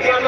Gracias.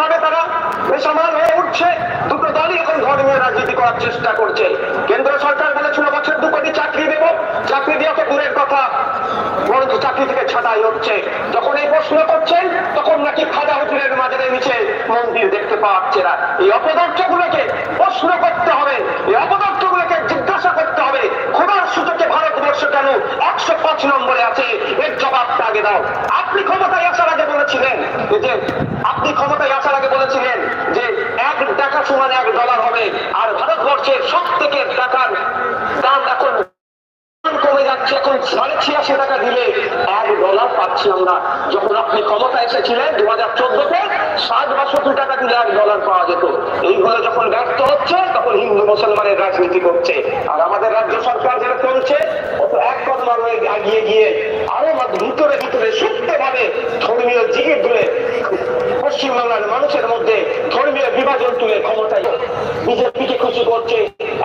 ভাবে তারা বেসামাল হয়ে উঠছে। দুটো দলই এখন ধর্মীয় রাজনীতি করার চেষ্টা করছে। কেন্দ্র সরকার বলেছিল, বছর দু কোটি চাকরি দেব। চাকরি দেওয়া তো দূরের কথা। বরঞ্চ চাকরি থেকে ছাটাই হচ্ছে। যখন এই প্রশ্ন করছেন, তখন নাকি খাজা হুজুরের মাঝে নিচে মন্দির দেখতে পাচ্ছে না। এই অপদার্থ গুলোকে প্রশ্ন করতে হবে। এই অপদার্থ গুলোকে জিজ্ঞাসা করতে হবে। খোদার সুযোগে ভারতবর্ষ কেন একশো পাঁচ নম্বরে আছে। এর জবাব আগে দাও। আপনি ক্ষমতায় আসার আগে বলেছিলেন যে, আপনি ক্ষমতায় আসার আগে বলেছিলেন যে এক টাকা সমান এক ডলার হবে, আর ভারতবর্ষের সব থেকে টাকার দাম এখন কমে যাচ্ছে। এখন সাড়ে ছিয়াশি টাকা দিলে এক ডলার পাচ্ছি আমরা। যখন আপনি ক্ষমতা এসেছিলেন দু হাজার ষাট বাষট্টি টাকা দিলে এক ডলার পাওয়া যেত। এইগুলো যখন ব্যর্থ হচ্ছে, তখন হিন্দু মুসলমানের রাজনীতি করছে। আর আমাদের রাজ্য সরকার যেটা চলছে এক কদম আরও এগিয়ে গিয়ে আরও ভিতরে ভিতরে সত্যি ভাবে ধর্মীয় জিগির তুলে, পশ্চিমবাংলার মানুষের মধ্যে ধর্মীয় বিভাজন তুলে ক্ষমতায় বিজেপিকে খুশি করছে।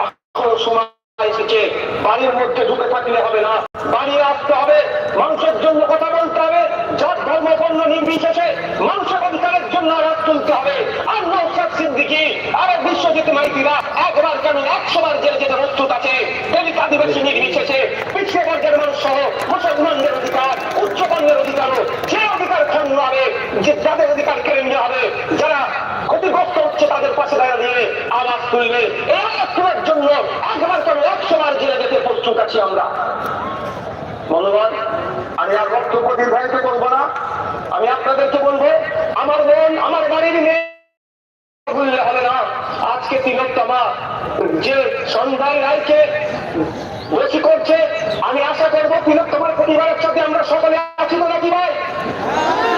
এখনও সময় এসেছে, বাড়ির মধ্যে ঢুকে থাকলে হবে না বাড়ি আসতে হবে মানুষের জন্য কথা বলতে হবে জাত ধর্ম বর্ণ নির্বিশেষে মানুষের অধিকারের জন্য আওয়াজ তুলতে হবে আর নৌসাদ সিদ্দিকি আর বিশ্বজিৎ মাইতিরা একবার কেন একশো বার জেলে যেতে প্রস্তুত আছে দলিত আদিবাসী নির্বিশেষে পিছিয়ে পর্যায়ের মানুষ সহ মুসলমানদের অধিকার উচ্চবর্ণের অধিকারও যে অধিকার ক্ষুণ্ণ হবে যে যাদের অধিকার কেড়ে নেওয়া হবে, যারা ক্ষতিগ্রস্ত হচ্ছে তাদের পাশে দাঁড়িয়ে আওয়াজ তুলবে। এই আওয়াজ তোলার জন্য একবার কেন একশো বার জেলে যেতে প্রস্তুত আছি আমরা। মনোবল আমি আর বক্তব্য দীর্ঘায়িত করব না। আমি আপনাদেরকে বলব, আমার বোন, আমার বাড়ির মেয়ে হবে না। আজকে তিলোত্তমা যে সন্ধ্যায় রায়কে বসি করছে আমি আশা করব তিলোত্তমার পরিবারের সাথে আমরা সকলে আছি তো নাকি ভাই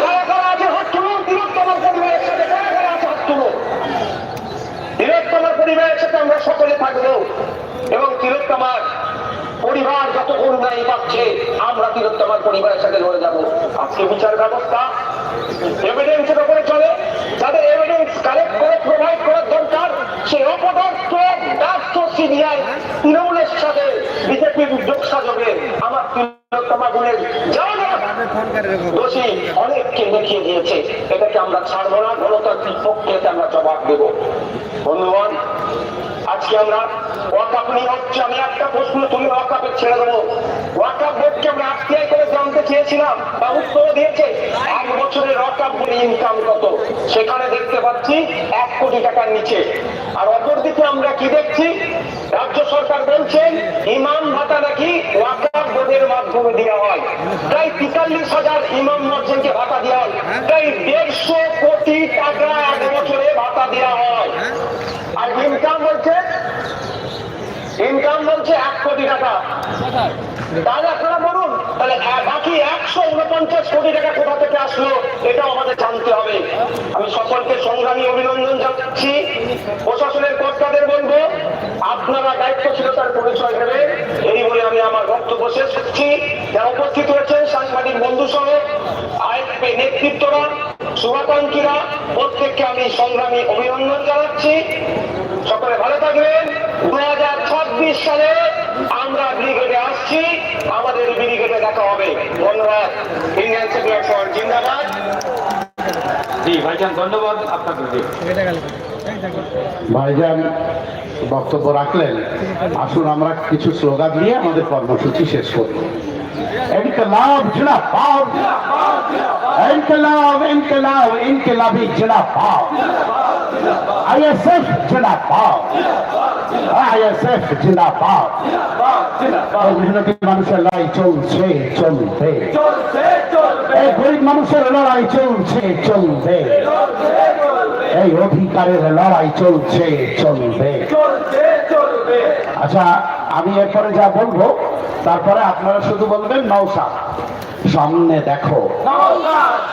কারা কারা আছে হাত তুলুন তিলোত্তমার পরিবারের সাথে কারা কারা আছে হাত তুলুন তিলোত্তমার পরিবারের সাথে আমরা সকলে থাকব এবং তিলোত্তমার পরিবার যত অন্যায় পাচ্ছে আমরা তিলোত্তমার পরিবারের সাথে লড়ে যাব আজকে বিচার ব্যবস্থা এভিডেন্সের উপরে চলে যাদের এভিডেন্স কালেক্ট করে প্রোভাইড করার দরকার সেই অপদার্থ ব্যর্থ তৃণমূলের সাথে বিজেপির যোগ সাজবে আমার তিলোত্তমা গুণের দোষী অনেককে দেখিয়ে দিয়েছে। এটাকে আমরা ছাড়বো না, গণতান্ত্রিক পক্ষে আমরা জবাব দেব। বন্ধুগণ আজকে আমরা। ওয়াকাপ নিয়ে হচ্ছে আমি একটা প্রশ্ন তুলে ওয়াকাপে ছেড়ে দেবো। ওয়াকাপ বোর্ডকে আমরা আত্মীয় করে জানতে চেয়েছিলাম, বা উত্তর দিয়েছে। এক বছরের ওয়াকাপ বোর্ডে ইনকাম কত? সেখানে দেখতে পাচ্ছি এক কোটি টাকার নিচে। আর অপরদিকে আমরা কি দেখছি? রাজ্য সরকার বলছেন, ইমাম ভাতা নাকি ওয়াকাপ বোর্ডের মাধ্যমে দেওয়া হয়। প্রায় তেতাল্লিশ হাজার ইমাম মসজিদকে ভাতা দেওয়া হয়। প্রায় দেড়শো কোটি টাকা এক বছরে ভাতা দেওয়া হয়। আর ইনকাম বলছে? ইনকাম বলছে এক কোটি টাকা। তাহলে আপনারা বলুন, তাহলে বাকি একশো উনপঞ্চাশ কোটি টাকা কোথা থেকে আসলো, এটাও আমাদের জানতে হবে। আমি সকলকে সংগ্রামী অভিনন্দন জানাচ্ছি। প্রশাসনের কর্তাদের বলব, আপনারা দায়িত্বশীলতার পরিচয় দেবেন। এই বলে আমি আমার বক্তব্য শেষ করছি। যারা উপস্থিত হয়েছেন সাংবাদিক বন্ধু সহ আইএফপি নেতৃত্বরা শুভাকাঙ্ক্ষীরা প্রত্যেককে আমি সংগ্রামী অভিনন্দন জানাচ্ছি। সকলে ভালো থাকবেন। দু হাজার ছাব্বিশ সালে আমরা ব্রিগেডে আসছি। আমাদের ব্রিগেডে দেখা হবে। ধন্যবাদ। ইন্ডিয়ান ফ্রন্ট জিন্দাবাদ। জি ভাইজান ধন্যবাদ আপনাকে জি ভাইজান বক্তব্য রাখলেন। আসুন আমরা কিছু স্লোগান দিয়ে আমাদের কর্মসূচি শেষ করি ইনকলাব জিন্দাবাদ ইনকলাব ইনকলাব, ইনকলাবি জিন্দাবাদ আইএসএফ জিন্দাবাদ আইএসএফ জিন্দাবাদ অভিনেত্রী মানুষের লড়াই চলছে, চলবে। এই গরিব মানুষের লড়াই চলছে, চলবে। এই অধিকারের লড়াই চলছে, চলবে। আচ্ছা আমি এরপরে যা বলব, তারপরে আপনারা শুধু বলবেন নৌসা সামনে দেখো।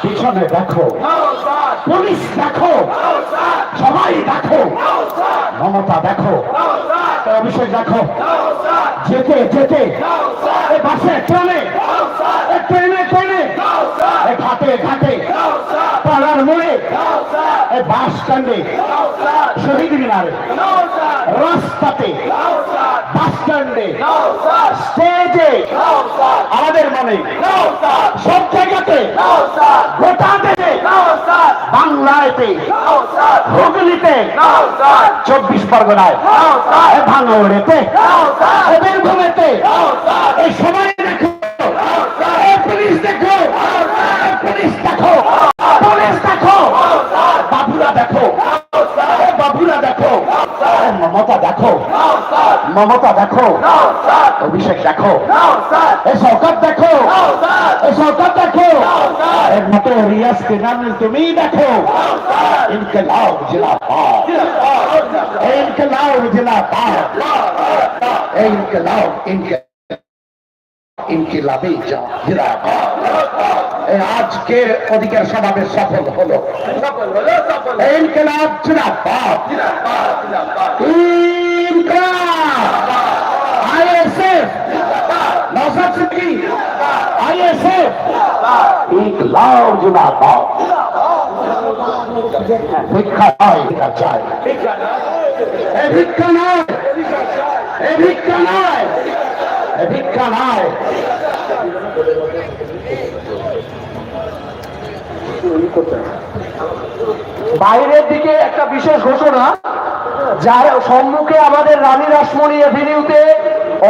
পিছনে দেখো। পুলিশ দেখো। সবাই দেখো। মমতা দেখো। অভিষেক দেখো। যেতে যেতে। বাসে, ট্রেনে। ট্রেনে ট্রেনে। ঘাটে ঘাটে। পাড়ার মোড়ে। বাস স্ট্যান্ডে শহীদ মিনারে, রাস্তাতে বাস স্ট্যান্ডে স্টেজে, আমাদের মনে সব জায়গাতে, গোটা দেশে, বাংলাতে, হুগলিতে, চব্বিশ পরগনায় ভাঙড়েতে বীরভূমেতে এই সময় দেখো এ পুলিশ দেখো এ পুলিশ দেখো পুলিশ দেখো বাবুরা দেখো এ বাবুরা দেখো এ মমতা দেখো। মমতা দেখো। অভিষেক দেখো। এ সরকার দেখো। এ সরকার দেখো। এর মতো রিয়াজ কেনান তুমি দেখো। ইনকলাব জিন্দাবাদ। ইনকলাব জিন্দাবাদ। ইনকলাব ইনকলাব এই আজকের অধিকার সমাবেশ সফল হলো। ইনকলাব জিন্দাবাদ। ইনকলাব। আইএসএফ নওশাদ সিদ্দিকী। আইএসএফ ইনকলাব। জিন্দাবাদ। ভিক্ষা নয় ভিক্ষা এ ভিক্ষা নয়। ভিক্ষা নয়। ভিক্ষা নয়। বাইরের দিকে একটা বিশেষ ঘোষণা, যার সম্মুখে আমাদের রানী রাসমণি এভিনিউতে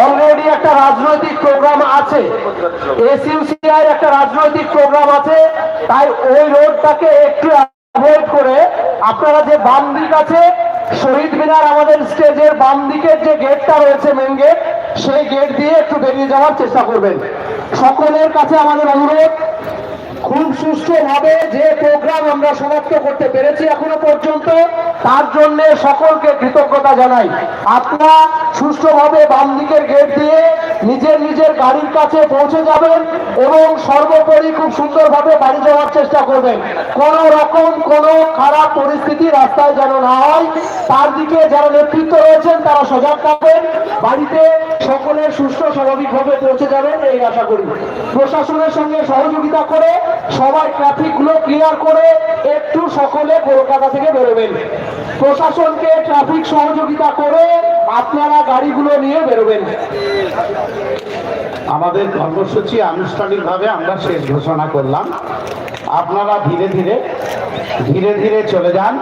অলরেডি একটা রাজনৈতিক প্রোগ্রাম আছে। এসইউসিআই একটা রাজনৈতিক প্রোগ্রাম আছে। তাই ওই রোডটাকে একটু অ্যাভয়েড করে আপনারা যে বাম দিক আছে, শহীদ মিনার আমাদের স্টেজের বাম দিকের যে গেটটা রয়েছে মেন গেট সেই গেট দিয়ে একটু বেরিয়ে যাওয়ার চেষ্টা করবেন। সকলের কাছে আমাদের অনুরোধ খুব সুষ্ঠুভাবে যে প্রোগ্রাম আমরা সমাপ্ত করতে পেরেছি এখনও পর্যন্ত, তার জন্য সকলকে কৃতজ্ঞতা জানাই। আপনারা সুষ্ঠুভাবে বাম দিকের গেট দিয়ে নিজের নিজের গাড়ির কাছে পৌঁছে যাবেন এবং সর্বোপরি খুব সুন্দরভাবে বাড়ি যাওয়ার চেষ্টা করবেন। কোন রকম কোনো খারাপ পরিস্থিতি রাস্তায় যেন না হয়, তার দিকে যারা নেতৃত্ব রয়েছেন তারা সজাগ থাকবেন। বাড়িতে সকলের সুস্থ স্বাভাবিকভাবে পৌঁছে যাবেন এই আশা করি। প্রশাসনের সঙ্গে সহযোগিতা করে, সবাই ট্রাফিকগুলো ক্লিয়ার করে একটু সকলে কলকাতা থেকে বেরোবেন। প্রশাসনকে ট্রাফিক সহযোগিতা করে আপনারা গাড়িগুলো নিয়ে বেরোবেন। আমাদের কর্মসূচি আনুষ্ঠানিকভাবে আমরা শেষ ঘোষণা করলাম। আপনারা ধীরে ধীরে ধীরে ধীরে চলে যান।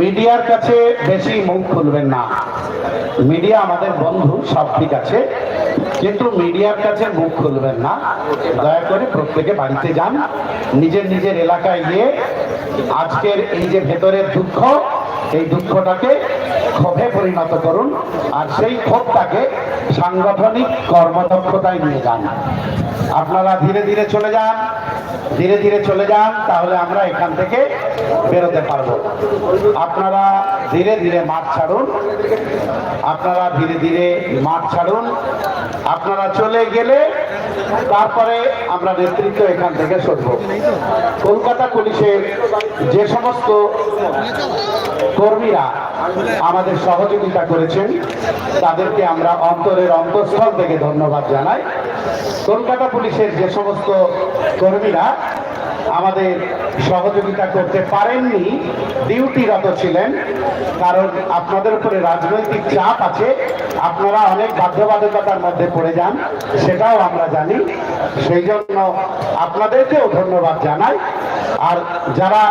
মিডিয়ার কাছে বেশি মুখ খুলবেন না। মিডিয়া আমাদের বন্ধু, সব ঠিক আছে। কিন্তু মিডিয়ার কাছে মুখ খুলবেন না। দয়া করে প্রত্যেকে বাড়িতে যান। নিজের নিজের এলাকায় গিয়ে আজকের এই যে ভেতরের দুঃখ, এই দুঃখটাকে ক্ষোভে পরিণত করুন। আর সেই ক্ষোভটাকে সাংগঠনিক কর্মদক্ষতায় নিয়ে যান। আপনারা ধীরে ধীরে চলে যান, ধীরে ধীরে চলে যান, তাহলে আমরা এখান থেকে বেরোতে পারব। আপনারা ধীরে ধীরে মাঠ ছাড়ুন, আপনারা ধীরে ধীরে মাঠ ছাড়ুন, আপনারা চলে গেলে তারপরে আমরা নেতৃত্ব এখান থেকে সরব। কলকাতা পুলিশের যে সমস্ত কর্মীরা আমাদের সহযোগিতা করেছেন, তাদেরকে আমরা অন্তরের অন্তঃস্থল থেকে ধন্যবাদ জানাই। কলকাতা পুলিশের যে সমস্ত কর্মীরা আমাদের সহযোগিতা করতে পারেননি, ডিউটিরত ছিলেন, কারণ আপনাদের উপরে রাজনৈতিক চাপ আছে, আপনারা অনেক বাধ্যবাধকতার মধ্যে পড়ে যান, সেটাও আমরা জানি। সেই জন্য আপনাদেরকেও ধন্যবাদ জানাই। আর যারা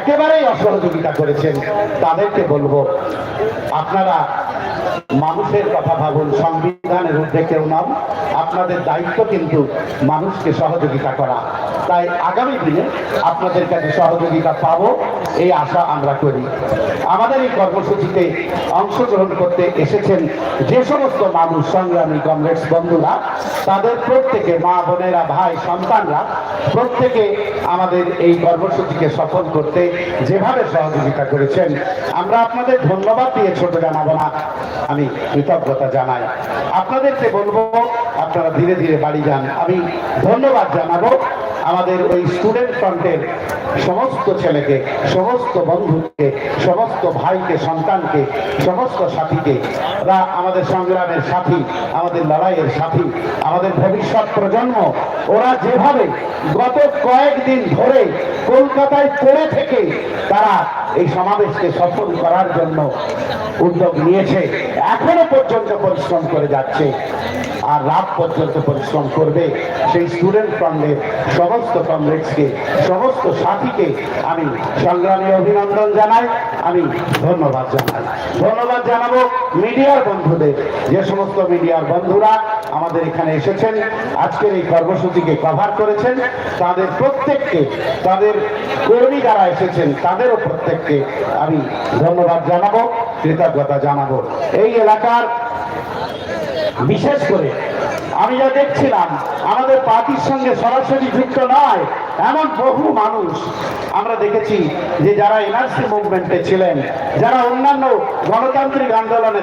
একেবারেই অসহযোগিতা করেছেন, তাদেরকে বলব, আপনারা মানুষের কথা ভাবুন, সংবিধানের ঊর্ধ্বে কেউ নন। আপনাদের দায়িত্ব কিন্তু মানুষকে সহযোগিতা করা। তাই আগামী দিনে আপনাদের কাছে সহযোগিতা পাবো, এই আশা আমরা করি। আমাদের এই কর্মসূচিতে অংশগ্রহণ করতে এসেছেন যে সমস্ত মানুষ, সংগ্রামী কংগ্রেস বন্ধুরা, তাদের প্রত্যেকে মা বোনেরা, ভাই, সন্তানরা, প্রত্যেকে আমাদের এই কর্মসূচিকে সফল করতে যেভাবে সহযোগিতা করেছেন, আমরা আপনাদের ধন্যবাদ দিয়ে ছোট জানাব না। আমি কৃতজ্ঞতা জানাই। আপনাদেরকে বলব, আপনারা ধীরে ধীরে বাড়ি যান। আমি ধন্যবাদ জানাব আমাদের ওই স্টুডেন্ট ফ্রন্টের সমস্ত ছেলেকে, সমস্ত বন্ধুকে, সমস্ত ভাইকে, সন্তানকে, সমস্ত সাথীকে, রা আমাদের সংগ্রামের সাথী, আমাদের লড়াইয়ের সাথী, আমাদের ভবিষ্যৎ প্রজন্ম, ওরা যেভাবে গত কয়েকদিন ধরে কলকাতায় পড়ে থেকে তারা এই সমাবেশকে সফল করার জন্য উদ্যোগ নিয়েছে। এখনও পর্যন্ত পরিশ্রম করে যাচ্ছে। আর রাত পর্যন্ত পরিশ্রম করবে। সেই স্টুডেন্ট ফ্রন্টের সমস্ত কমরেডসকে সমস্ত সাথীকে আমি সংগ্রামী অভিনন্দন জানাই। আমি ধন্যবাদ জানাই। ধন্যবাদ জানাব মিডিয়ার বন্ধুদের। যে সমস্ত মিডিয়ার বন্ধুরা আমাদের এখানে এসেছেন, আজকের এই কর্মসূচিকে কভার করেছেন, তাদের প্রত্যেককে, তাদের কর্মী যারা এসেছেন, তাদেরও প্রত্যেককে আমি ধন্যবাদ জানাব। কৃতজ্ঞতা জানাব। এই এলাকার, বিশেষ করে আমি যা দেখছিলাম, আমাদের পার্টির সঙ্গে সরাসরি যুক্ত নয়, এমন বহু মানুষ আমরা দেখেছি যে যারা এনআরসি মুভমেন্টে ছিলেন, যারা অন্যান্য গণতান্ত্রিক আন্দোলনে